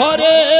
ঘরে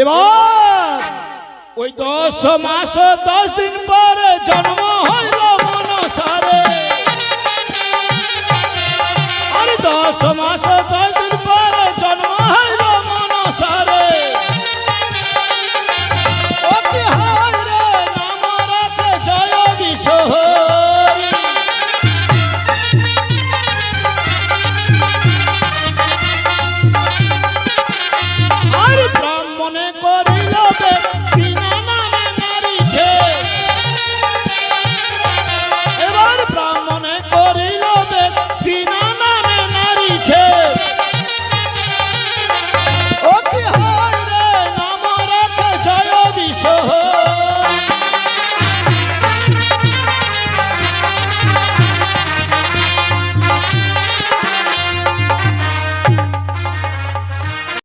এবার ওই দশ মাস দশ দিন পরে জন্ম হইল মনসারে। আরে দশ মাস